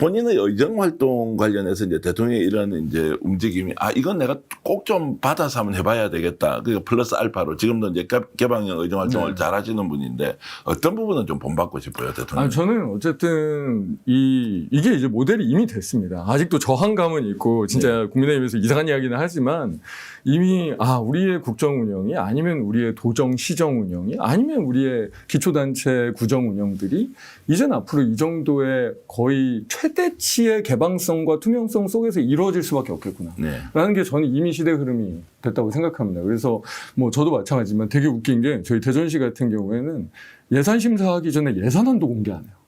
본인의 의정 활동 관련해서 이제 대통령의 이런 이제 움직임이 아 이건 내가 꼭 좀 받아서 한번 해봐야 되겠다. 그 플러스 알파로 지금도 이제 개- 개방형 의정 활동을 네. 잘 하시는 분인데 어떤 부분은 좀 본받고 싶어요, 대통령. 아니, 저는 어쨌든 이 이게 이제 모델이 이미 됐습니다. 아직도 저항감은 있고 진짜 국민의힘에서 이상한 이야기는 하지만 이미 아 우리의 국정 운영이 아니면 우리의 도정 시정 운영이 아니면 우리의 기초단체 구정 운영들이 이젠 앞으로 이 정도의 거의 최대치의 개방성과 투명성 속에서 이루어질 수밖에 없겠구나. 네. 라는 게 저는 이미 시대 흐름이 됐다고 생각합니다. 그래서 뭐 저도 마찬가지지만 되게 웃긴 게 저희 대전시 같은 경우에는 예산 심사하기 전에 예산안도 공개 안 해요.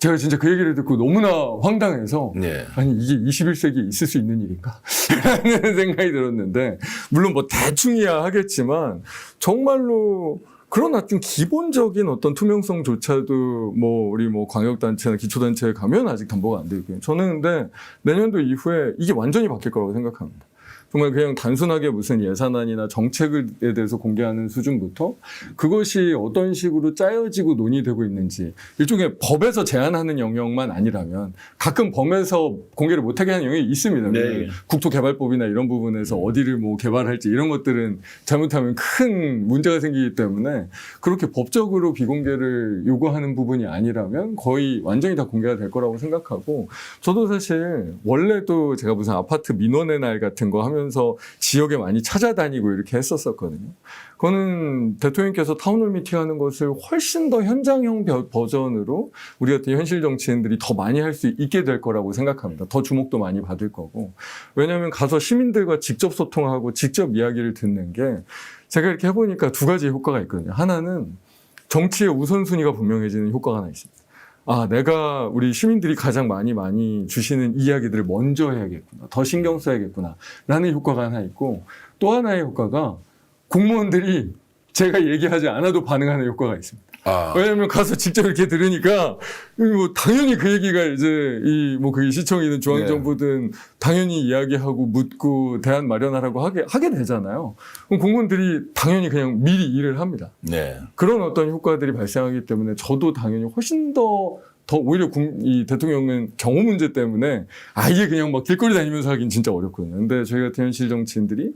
제가 진짜 그 얘기를 듣고 너무나 황당해서 네. 아니 이게 21세기에 있을 수 있는 일인가 라는 생각이 들었는데 물론 뭐 대충이야 하겠지만 정말로 그러나 좀 기본적인 어떤 투명성조차도 뭐 우리 뭐 광역단체나 기초단체에 가면 아직 담보가 안 되고요. 저는 근데 내년도 이후에 이게 완전히 바뀔 거라고 생각합니다. 정말 그냥 단순하게 무슨 예산안이나 정책에 대해서 공개하는 수준부터 그것이 어떤 식으로 짜여지고 논의되고 있는지 일종의 법에서 제한하는 영역만 아니라면 가끔 범에서 공개를 못하게 하는 영역이 있습니다. 네. 국토개발법이나 이런 부분에서 어디를 뭐 개발할지 이런 것들은 잘못하면 큰 문제가 생기기 때문에 그렇게 법적으로 비공개를 요구하는 부분이 아니라면 거의 완전히 다 공개가 될 거라고 생각하고 저도 사실 원래도 제가 무슨 아파트 민원의 날 같은 거 하면 서 지역에 많이 찾아다니고 이렇게 했었었거든요. 그거는 대통령께서 타운홀 미팅하는 것을 훨씬 더 현장형 벼- 버전으로 우리 같은 현실 정치인들이 더 많이 할 수 있게 될 거라고 생각합니다. 더 주목도 많이 받을 거고. 왜냐하면 가서 시민들과 직접 소통하고 직접 이야기를 듣는 게 제가 이렇게 해보니까 두 가지 효과가 있거든요. 하나는 정치의 우선순위가 분명해지는 효과가 하나 있습니다. 아, 내가 우리 시민들이 가장 많이 많이 주시는 이야기들을 먼저 해야겠구나. 더 신경 써야겠구나. 라는 효과가 하나 있고 또 하나의 효과가 공무원들이 제가 얘기하지 않아도 반응하는 효과가 있습니다. 아, 왜냐하면 가서 직접 이렇게 들으니까 뭐 당연히 그 얘기가 이제 이 뭐그 시청이든 중앙정부든 당연히 이야기하고 묻고 대안 마련하라고 하게 하게 되잖아요. 그럼 공무원들이 당연히 그냥 미리 일을 합니다. 네. 그런 어떤 효과들이 발생하기 때문에 저도 당연히 훨씬 더, 더 오히려 국- 이 대통령은 경호 문제 때문에 아예 그냥 막 길거리 다니면서 하긴 진짜 어렵거든요. 근데 저희 같은 현실 정치인들이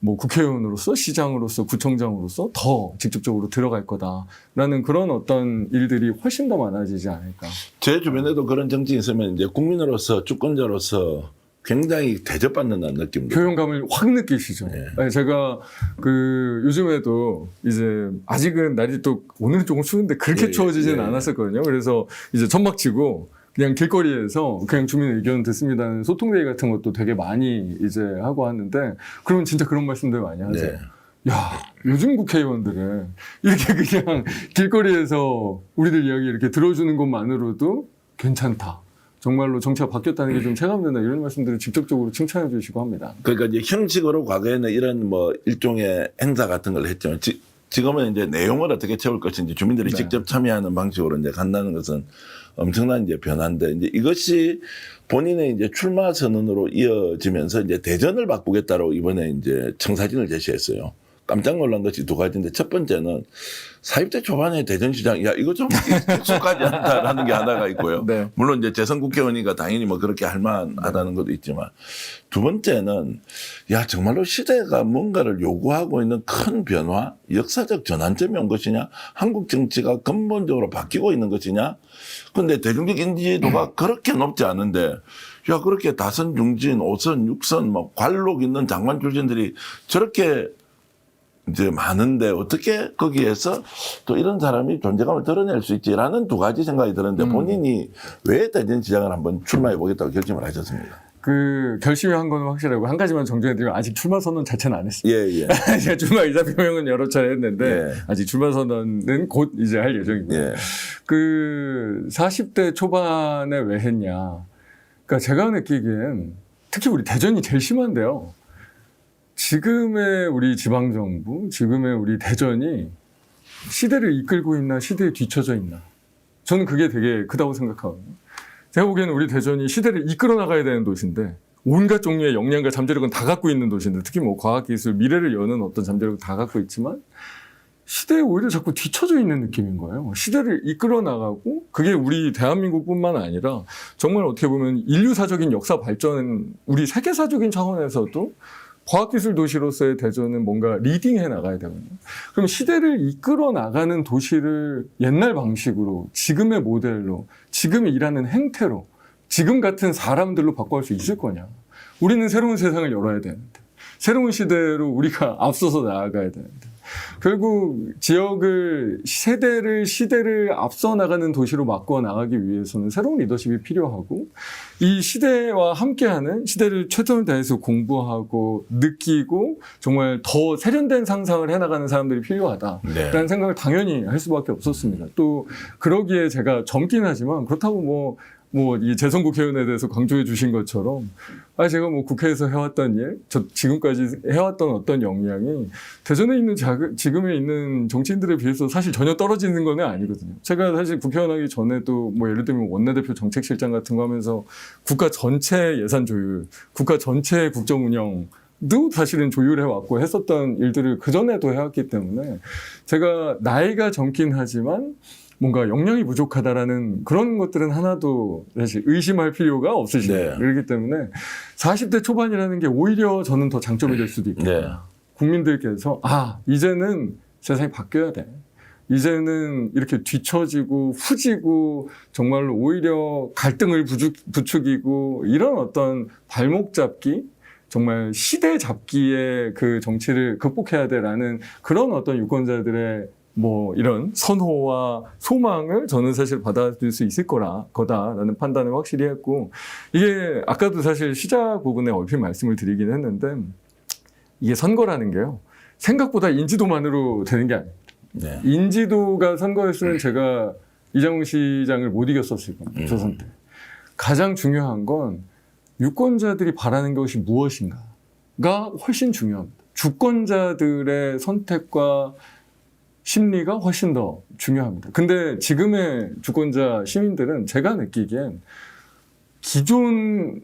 뭐 국회의원으로서 시장으로서 구청장으로서 더 직접적으로 들어갈 거다라는 그런 어떤 일들이 훨씬 더 많아지지 않을까. 제 주변에도 그런 정치인 있으면 이제 국민으로서 주권자로서 굉장히 대접받는다는 느낌도. 교용감을 확 느끼시죠. 네. 네, 제가 그 요즘에도 이제 아직은 날이 또 오늘은 조금 추운데 그렇게 예, 추워지지는 예. 않았었거든요. 그래서 이제 천막 치고 그냥 길거리에서 그냥 주민 의견 듣습니다는 소통대회 같은 것도 되게 많이 이제 하고 하는데 그러면 진짜 그런 말씀들 많이 하세요. 네. 야, 요즘 국회의원들은 이렇게 그냥 길거리에서 우리들 이야기 이렇게 들어주는 것만으로도 괜찮다. 정말로 정치가 바뀌었다는 게 좀 체감된다. 이런 말씀들을 직접적으로 칭찬해 주시고 합니다. 그러니까 이제 형식으로 과거에는 이런 뭐 일종의 행사 같은 걸 했지만 지, 지금은 이제 내용을 어떻게 채울 것인지 주민들이 네. 직접 참여하는 방식으로 이제 간다는 것은 엄청난 이제 변화인데 이제 이것이 본인의 이제 출마 선언으로 이어지면서 이제 대전을 바꾸겠다고 이번에 이제 청사진을 제시했어요. 깜짝 놀란 것이 두 가지인데 첫 번째는 사입대 초반에 대전시장 야 이거 좀 익숙하지 않다라는 게 하나가 있고요. 네. 물론 이제 재선 국회의원이니까 당연히 뭐 그렇게 할 만하다는 것도 있지만 두 번째는 야 정말로 시대가 뭔가를 요구하고 있는 큰 변화, 역사적 전환점이 온 것이냐, 한국 정치가 근본적으로 바뀌고 있는 것이냐. 근데 대중적 인지도가 그렇게 높지 않은데 야 그렇게 다선 중진, 오선, 육선, 뭐 관록 있는 장관 출신들이 저렇게 이제 많은데 어떻게 거기에서 또 이런 사람이 존재감을 드러낼 수 있지라는 두 가지 생각이 드는데 본인이 왜 대전시장을 한번 출마해 보겠다고 결심을 하셨습니까? 그 결심이 한건 확실하고 한 가지만 정정해드리면 아직 출마 선언 자체는 안 했습니다. 예, 예. 제가 출마 의사 표명은 여러 차례 했는데 예. 아직 출마 선언은 곧 이제 할 예정입니다. 예. 그 40대 초반에 왜 했냐? 그러니까 제가 느끼기엔 특히 우리 대전이 제일 심한데요. 지금의 우리 지방 정부, 지금의 우리 대전이 시대를 이끌고 있나 시대에 뒤처져 있나? 저는 그게 되게 크다고 생각하거든요. 제가 보기에는 우리 대전이 시대를 이끌어 나가야 되는 도시인데 온갖 종류의 역량과 잠재력은 다 갖고 있는 도시인데 특히 뭐 과학기술, 미래를 여는 어떤 잠재력을 다 갖고 있지만 시대에 오히려 자꾸 뒤처져 있는 느낌인 거예요. 시대를 이끌어 나가고 그게 우리 대한민국뿐만 아니라 정말 어떻게 보면 인류사적인 역사 발전, 우리 세계사적인 차원에서도 과학기술 도시로서의 대전은 뭔가 리딩해 나가야 되거든요. 그럼 시대를 이끌어 나가는 도시를 옛날 방식으로, 지금의 모델로, 지금 일하는 행태로, 지금 같은 사람들로 바꿔갈 수 있을 거냐. 우리는 새로운 세상을 열어야 되는데, 새로운 시대로 우리가 앞서서 나아가야 되는데, 결국 지역을 세대를 시대를 앞서 나가는 도시로 바꿔 나가기 위해서는 새로운 리더십이 필요하고 이 시대와 함께하는 시대를 최선을 다해서 공부하고 느끼고 정말 더 세련된 상상을 해나가는 사람들이 필요하다라는 네. 생각을 당연히 할 수밖에 없었습니다. 또 그러기에 제가 젊긴 하지만 그렇다고 뭐 뭐 이 재선 국회의원에 대해서 강조해 주신 것처럼 아 제가 뭐 국회에서 해왔던 일, 저 지금까지 해왔던 어떤 역량이 대전에 있는 자, 지금에 있는 정치인들에 비해서 사실 전혀 떨어지는 건 아니거든요. 제가 사실 국회의원하기 전에도 뭐 예를 들면 원내대표 정책실장 같은 거 하면서 국가 전체 예산 조율, 국가 전체 국정 운영 도 사실은 조율해 왔고 했었던 일들을 그 전에도 해왔기 때문에 제가 나이가 젊긴 하지만 뭔가 역량이 부족하다라는 그런 것들은 하나도 사실 의심할 필요가 없으시네요. 네. 그렇기 때문에 40대 초반이라는 게 오히려 저는 더 장점이 될 수도 있고 네. 국민들께서 아 이제는 세상이 바뀌어야 돼. 이제는 이렇게 뒤처지고 후지고 정말로 오히려 갈등을 부추, 부추기고 이런 어떤 발목 잡기 정말 시대 잡기의 그 정치를 극복해야 돼라는 그런 어떤 유권자들의 뭐 이런 선호와 소망을 저는 사실 받아들일 수 있을 거라 거다라는 판단을 확실히 했고 이게 아까도 사실 시작 부분에 얼핏 말씀을 드리긴 했는데 이게 선거라는 게요 생각보다 인지도만으로 되는 게 아니에요. 네. 인지도가 선거였으면 제가 이장훈 시장을 못 이겼었을 겁니다. 음. 조선 때. 가장 중요한 건 유권자들이 바라는 것이 무엇인가가 훨씬 중요합니다. 주권자들의 선택과 심리가 훨씬 더 중요합니다. 근데 지금의 주권자 시민들은 제가 느끼기엔 기존을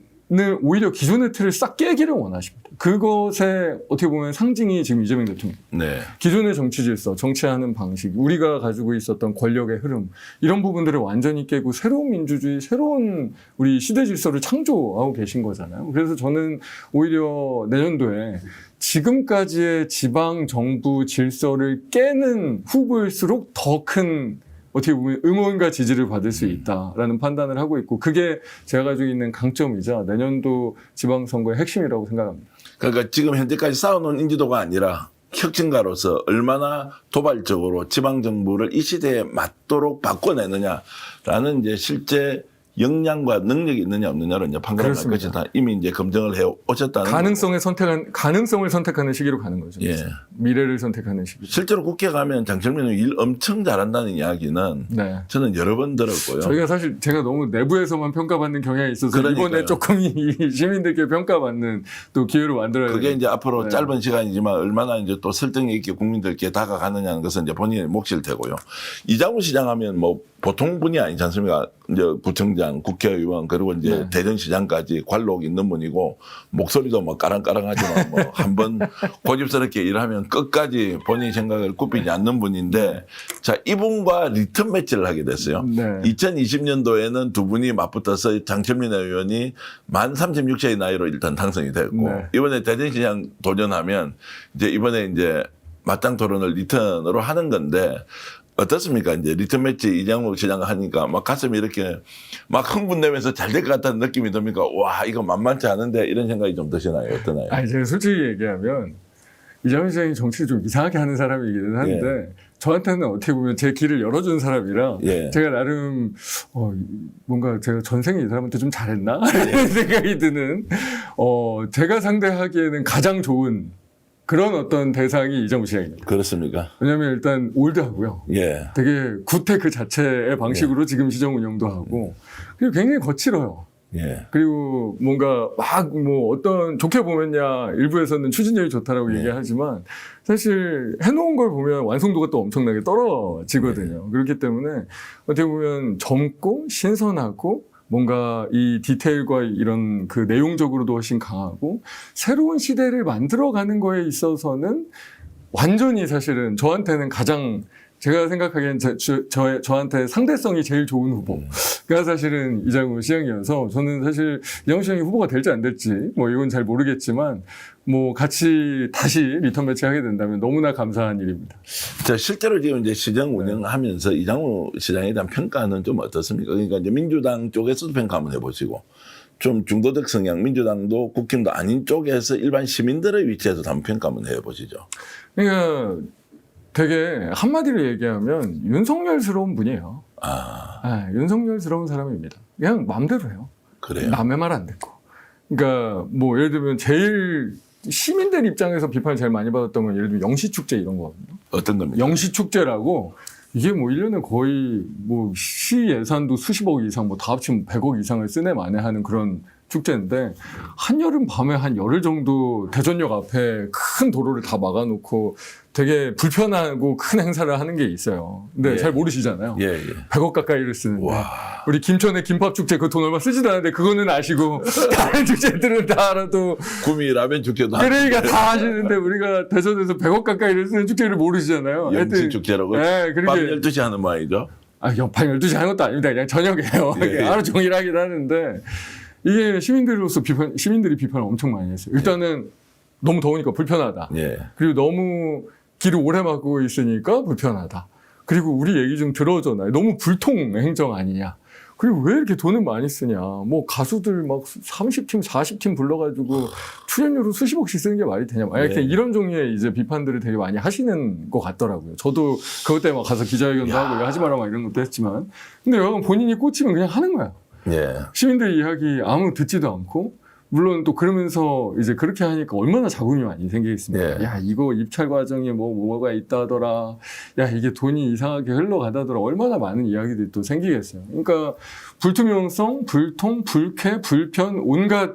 오히려 기존의 틀을 싹 깨기를 원하십니다. 그것의 어떻게 보면 상징이 지금 이재명 대통령. 네. 기존의 정치 질서, 정치하는 방식, 우리가 가지고 있었던 권력의 흐름, 이런 부분들을 완전히 깨고 새로운 민주주의, 새로운 우리 시대 질서를 창조하고 계신 거잖아요. 그래서 저는 오히려 내년도에 지금까지의 지방 정부 질서를 깨는 후보일수록 더큰 어떻게 보면 응원과 지지를 받을 수 있다라는 판단을 하고 있고 그게 제가 가지고 있는 강점이자 내년도 지방선거의 핵심이라고 생각합니다. 그러니까 지금 현재까지 쌓아놓은 인지도가 아니라 혁신가로서 얼마나 도발적으로 지방정부를 이 시대에 맞도록 바꿔내느냐라는 이제 실제 역량과 능력이 있느냐 없느냐로 이제 판가름할 그렇습니다. 것이다. 이미 이제 검증을 해 오셨다는 가능성을 선택한 가능성을 선택하는 시기로 가는 거죠. 예. 미래를 선택하는 시기. 실제로 국회 가면 장철민 의원 일 엄청 잘한다는 이야기는 네. 저는 여러 번 들었고요. 저희가 사실 제가 너무 내부에서만 평가받는 경향이 있어서 그러니까요. 이번에 조금 이 시민들께 평가받는 또 기회를 만들어야 그게 돼요. 이제 앞으로 네. 짧은 시간이지만 얼마나 이제 또 설득력 있게 국민들께 다가가느냐는 것은 이제 본인의 몫일 테고요. 이장우 시장 하면 뭐 보통 분이 아니지 않습니까? 이제 구청장, 국회의원, 그리고 이제 네. 대전시장까지 관록 있는 분이고 목소리도 뭐 까랑까랑하지만 뭐 한번 고집스럽게 일하면 끝까지 본인 생각을 굽히지 않는 분인데 자, 이분과 리턴 매치를 하게 됐어요. 네. 2020년도에는 두 분이 맞붙어서 장철민 의원이 만 36세의 나이로 일단 당선이 됐고 네. 이번에 대전시장 도전하면 이제 이번에 이제 맞짱 토론을 리턴으로 하는 건데 어떻습니까? 이제 리턴 매치 이장욱 시장 하니까 막 가슴이 이렇게 막 흥분되면서 잘 될 것 같다는 느낌이 듭니까? 와, 이거 만만치 않은데 이런 생각이 좀 드시나요? 어떠나요? 아니 제가 솔직히 얘기하면 이재명 시장이 정치를 좀 이상하게 하는 사람이기는 한데 저한테는 어떻게 보면 제 길을 열어준 사람이라 예. 제가 나름 어, 뭔가 제가 전생에 이 사람한테 좀 잘했나 이런 생각이 드는 어, 제가 상대하기에는 가장 좋은 그런 어떤 대상이 이정우 시장입니다. 그렇습니까? 왜냐하면 일단 올드하고요. 예. 되게 구태 그 자체의 방식으로 지금 시정 운영도 하고 그리고 굉장히 거칠어요. 예. 그리고 뭔가 막 뭐 어떤 좋게 보면야 일부에서는 추진력이 좋다라고 네. 얘기하지만 사실 해놓은 걸 보면 완성도가 또 엄청나게 떨어지거든요. 네. 그렇기 때문에 어떻게 보면 젊고 신선하고 뭔가 이 디테일과 이런 그 내용적으로도 훨씬 강하고 새로운 시대를 만들어가는 거에 있어서는 완전히 사실은 저한테는 가장 제가 생각하기엔 저, 저, 저, 저한테 상대성이 제일 좋은 후보가 사실은 이장우 시장이어서 저는 사실 이장우 시장이 후보가 될지 안 될지 뭐 이건 잘 모르겠지만 뭐 같이 다시 리턴 매치하게 된다면 너무나 감사한 일입니다. 자, 실제로 지금 이제 시장 운영하면서 이장우 시장에 대한 평가는 좀 어떻습니까? 그러니까 이제 민주당 쪽에서도 평가 한번 해보시고 좀 중도적 성향, 민주당도 국힘도 아닌 쪽에서 일반 시민들의 위치에서 한번 평가 한번 해보시죠. 그러니까 되게 한마디로 얘기하면 윤석열스러운 분이에요. 아, 아, 윤석열스러운 사람입니다. 그냥 마음대로 해요. 그래요? 남의 말 안 듣고. 그러니까 뭐 예를 들면 제일 시민들 입장에서 비판을 제일 많이 받았던 건 예를 들면 영시축제 이런 거거든요. 어떤 겁니까? 영시축제라고 이게 뭐 1년에 거의 뭐 시 예산도 수십억 이상 뭐 다 합치면 100억 이상을 쓰네 만에 하는 그런 축제인데 한여름 밤에 한 열흘 정도 대전역 앞에 큰 도로를 다 막아놓고 되게 불편하고 큰 행사를 하는 게 있어요. 근데 예. 잘 모르시잖아요. 예, 예. 100억 가까이를 쓰는데 와. 우리 김천의 김밥 축제 그 돈 얼마 쓰지도 않는데 그거는 아시고 다른 축제들은 다 알아도 구미 라면 축제도 그러니까 다 아시는데 우리가 대전에서 100억 가까이를 쓰는 축제를 모르시잖아요. 하여튼 축제라고 네, 밤 그렇게 12시 하는 모양이죠. 아, 옆판 12시 하는 것도 아닙니다. 그냥 저녁이에요. 예, 예. 하루 종일 하긴 하는데 이게 시민들로서 비판 시민들이 비판을 엄청 많이 했어요. 일단은 너무 더우니까 불편하다. 예. 그리고 너무 길을 오래 막고 있으니까 불편하다. 그리고 우리 얘기 좀 들어줘놔요. 너무 불통 행정 아니냐. 그리고 왜 이렇게 돈을 많이 쓰냐. 뭐 가수들 막 30팀, 40팀 불러가지고 출연료로 수십억씩 쓰는 게 말이 되냐. 막 이렇게 네. 이런 종류의 이제 비판들을 되게 많이 하시는 것 같더라고요. 저도 그것 때문에 막 가서 기자회견도 야. 하고 하지 마라 막 이런 것도 했지만. 근데 여간 본인이 꽂히면 그냥 하는 거야. 예. 시민들 이야기 아무 듣지도 않고 물론 또 그러면서 이제 그렇게 하니까 얼마나 자금이 많이 생기겠습니까? 예. 야 이거 입찰 과정에 뭐 뭐가 있다더라. 야 이게 돈이 이상하게 흘러가다더라. 얼마나 많은 이야기들이 또 생기겠어요. 그러니까 불투명성, 불통, 불쾌, 불편 온갖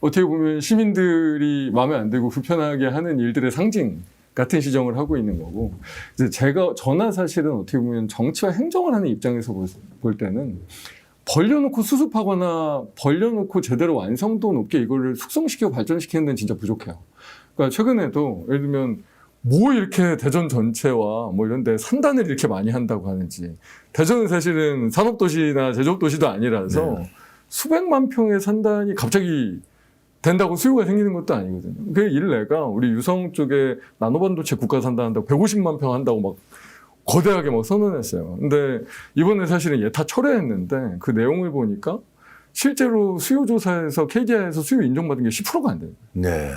어떻게 보면 시민들이 마음에 안 들고 불편하게 하는 일들의 상징. 같은 시정을 하고 있는 거고 이제 제가 저나 사실은 어떻게 보면 정치와 행정을 하는 입장에서 볼- 볼 때는 벌려놓고 수습하거나 벌려놓고 제대로 완성도 높게 이거를 숙성시키고 발전시키는 데는 진짜 부족해요. 그러니까 최근에도 예를 들면 뭐 이렇게 대전 전체와 뭐 이런 데 산단을 이렇게 많이 한다고 하는지 대전은 사실은 산업도시나 제조업도시도 아니라서 네. 수백만 평의 산단이 갑자기 된다고 수요가 생기는 것도 아니거든요. 그 일례가 우리 유성 쪽에 나노반도체 국가 산단 한다고 150만 평 한다고 막 거대하게 막 선언했어요. 근데 이번에 사실은 예타 철회했는데 그 내용을 보니까 실제로 수요 조사에서 KDI에서 수요 인정받은 게 10%가 안 돼요. 네.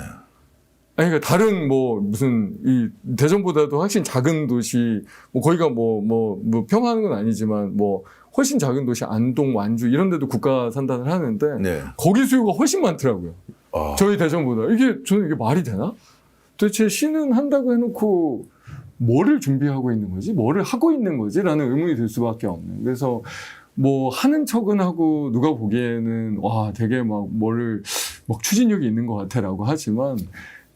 아니, 그러니까 다른 뭐 무슨 이 대전보다도 훨씬 작은 도시, 뭐 거기가 뭐, 뭐, 뭐 평하는 건 아니지만 뭐 훨씬 작은 도시 안동, 완주 이런 데도 국가 산단을 하는데 네. 거기 수요가 훨씬 많더라고요. 아, 저희 대전보다. 이게 저는 이게 말이 되나? 도대체 시는 한다고 해놓고 뭐를 준비하고 있는 거지? 뭐를 하고 있는 거지? 라는 의문이 들 수밖에 없는. 그래서 뭐 하는 척은 하고 누가 보기에는 와 되게 막 뭐를 막 추진력이 있는 것 같아라고 하지만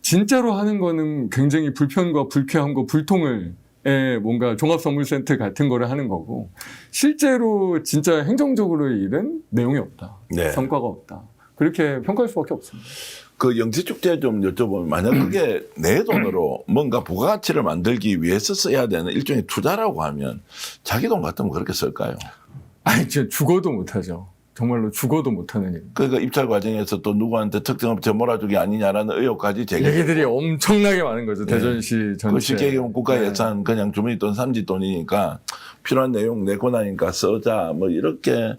진짜로 하는 거는 굉장히 불편과 불쾌함과 불통을 에 뭔가 종합선물센터 같은 거를 하는 거고 실제로 진짜 행정적으로의 일은 내용이 없다 네. 성과가 없다 그렇게 평가할 수밖에 없습니다. 그 영지축제 좀 여쭤보면 만약 그게 내 돈으로 뭔가 부가가치를 만들기 위해서 써야 되는 일종의 투자라고 하면 자기 돈 같으면 그렇게 쓸까요? 아니, 진짜 죽어도 못하죠. 정말로 죽어도 못하는 일. 그러니까 입찰 과정에서 또 누구한테 특정 업체 몰아주기 아니냐라는 의혹까지 제기. 얘기들이 엄청나게 많은 거죠. 네. 대전시 그 전체. 쉽게 얘기하면 국가 네. 예산 그냥 주민이 돈 삼지 돈이니까 필요한 내용 내 권한이니까 써자 뭐 이렇게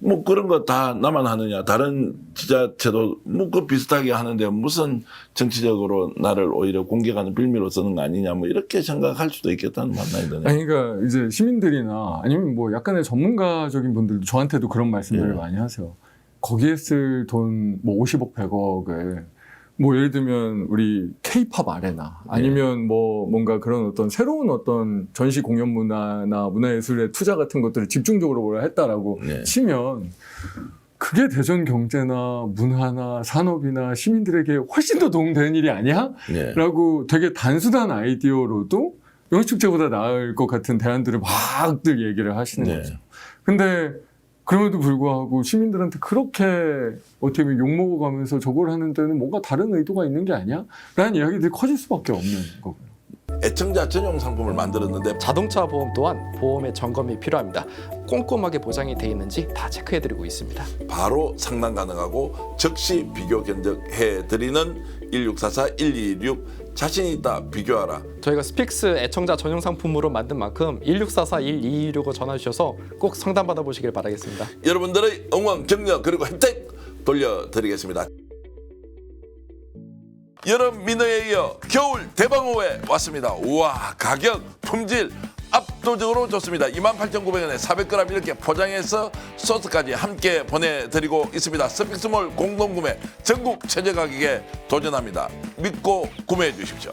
뭐 그런 거 다 나만 하느냐 다른 지자체도 뭐 그 비슷하게 하는데 무슨 정치적으로 나를 오히려 공격하는 빌미로 쓰는 거 아니냐 뭐 이렇게 생각할 수도 있겠다는 판단이 드네요. 아니, 그러니까 이제 시민들이나 아니면 뭐 약간의 전문가적인 분들도 저한테도 그런 말씀들을 예. 많이 하세요. 거기에 쓸 돈 뭐 50억, 100억을 뭐 예를 들면 우리 케이팝 아레나 아니면 뭐 뭔가 그런 어떤 새로운 어떤 전시 공연 문화나 문화예술의 투자 같은 것들을 집중적으로 뭘 했다라고 네. 치면 그게 대전 경제나 문화나 산업이나 시민들에게 훨씬 더 도움되는 일이 아니야? 네. 라고 되게 단순한 아이디어로도 영축제보다 나을 것 같은 대안들을 막들 얘기를 하시는 네. 거죠. 근데 그럼에도 불구하고 시민들한테 그렇게 어떻게 보면 욕먹어 가면서 저걸 하는 데는 뭔가 다른 의도가 있는 게 아니야? 라는 이야기들이 커질 수밖에 없는 거고요. 애청자 전용 상품을 만들었는데 자동차 보험 또한 보험의 점검이 필요합니다. 꼼꼼하게 보장이 돼 있는지 다 체크해드리고 있습니다. 바로 상담 가능하고 즉시 비교 견적해 드리는 1644 1226 자신 있다 비교하라. 저희가 스픽스 애청자 전용 상품으로 만든 만큼 1644-1226을 전화 주셔서 꼭 상담 받아보시길 바라겠습니다. 여러분들의 응원 격려 그리고 혜택 돌려드리겠습니다. 여름 민어에 이어 겨울 대방어에 왔습니다. 우와 가격 품질 압도적으로 좋습니다. 28,900원에 400g 이렇게 포장해서 소스까지 함께 보내드리고 있습니다. 스픽스몰 공동구매 전국 최저 가격에 도전합니다. 믿고 구매해 주십시오.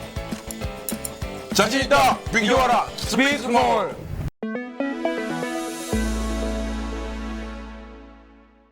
자신 있다. 비교하라. 스피스몰